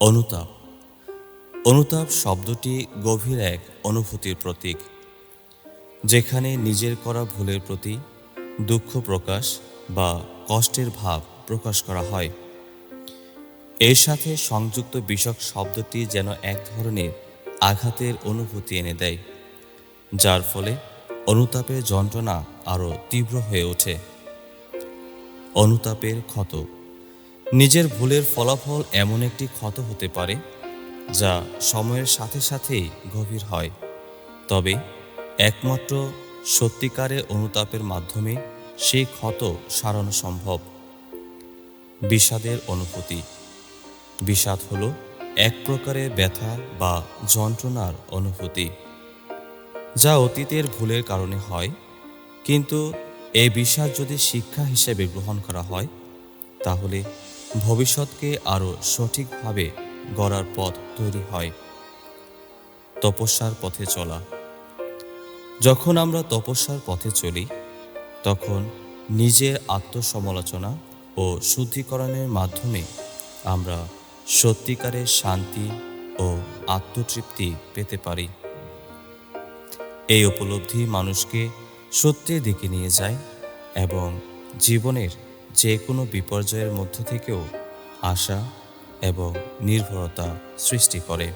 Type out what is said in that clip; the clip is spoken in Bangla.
অনুতাপ। অনুতাপ শব্দটি গভীর এক অনুভূতির প্রতীক, যেখানে নিজের করা ভুলের প্রতি দুঃখ প্রকাশ বা কষ্টের ভাব প্রকাশ করা হয়। এর সাথে সংযুক্ত বিষক শব্দটি যেন এক ধরনের আঘাতের অনুভূতি এনে দেয়, যার ফলে অনুতাপের যন্ত্রণা আরও তীব্র হয়ে ওঠে। অনুতাপের ক্ষত নিজের ভুলের ফলাফল এমন একটি ক্ষত হতে পারে, যা সময়ের সাথে সাথেই গভীর হয়। তবে একমাত্র সত্যিকারের অনুতাপের মাধ্যমে সেই ক্ষত সারানো সম্ভব। বিষাদের অনুভূতি। বিষাদ হলো এক প্রকারের ব্যথা বা যন্ত্রণার অনুভূতি, যা অতীতের ভুলের কারণে হয়। কিন্তু এই বিষাদ যদি শিক্ষা হিসেবে গ্রহণ করা হয়, তাহলে ভবিষ্যৎকে আরও সঠিকভাবে গড়ার পথ তৈরি হয়। তপস্যার পথে চলা। যখন আমরা তপস্যার পথে চলি, তখন নিজের আত্মসমালোচনা ও শুদ্ধিকরণের মাধ্যমে আমরা সত্যিকারের শান্তি ও আত্মতৃপ্তি পেতে পারি। এই উপলব্ধি মানুষকে সত্যের দিকে নিয়ে যায় এবং জীবনের যে কোনো বিপর্যয়ের মধ্য থেকেও আশা এবং নির্ভরতা সৃষ্টি করে।